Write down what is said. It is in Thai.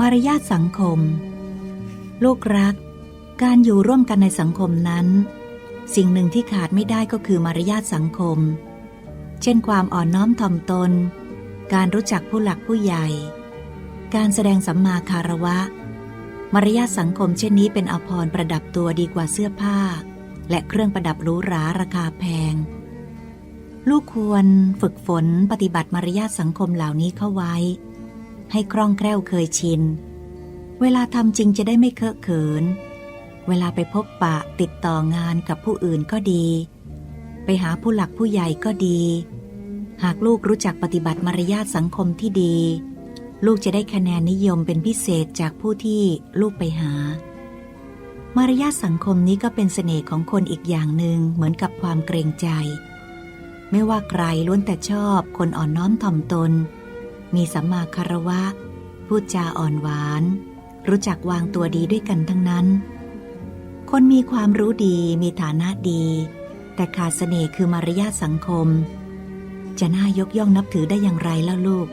มารยาทสังคม ลูกรัก การอยู่ร่วมกันในสังคมนั้น สิ่งหนึ่งที่ขาดไม่ได้ก็คือมารยาทสังคม เช่นความอ่อนน้อมถ่อมตน การรู้จักผู้หลักผู้ใหญ่ การแสดงสัมมาคารวะ มารยาทสังคมเช่นนี้เป็นอภรณ์ประดับตัวดีกว่าเสื้อผ้า และเครื่องประดับหรูหราราคาแพง ลูกควรฝึกฝนปฏิบัติมารยาทสังคมเหล่านี้เข้าไว้ ให้คล่องแคล่วเคยชิน เวลาทำจริงจะได้ไม่เคอะเขิน เวลาไปพบปะติดต่องานกับผู้อื่นก็ดี ไปหาผู้หลักผู้ใหญ่ก็ดี หากลูกรู้จักปฏิบัติมารยาทสังคมที่ดี ลูกจะได้คะแนนนิยมเป็นพิเศษจากผู้ที่ลูกไปหา มารยาทสังคมนี้ก็เป็นเสน่ห์ของคนอีกอย่างหนึ่งเหมือนกับความเกรงใจ ไม่ว่าใครล้วนแต่ชอบคนอ่อนน้อมถ่อมตน มีสัมมาคารวะ พูดจาอ่อนหวาน รู้จักวางตัวดีด้วยกันทั้งนั้น คนมีความรู้ดีมีฐานะดี แต่ขาดเสน่ห์คือมารยาทสังคม จะน่ายกย่องนับถือได้อย่างไรล่ะลูก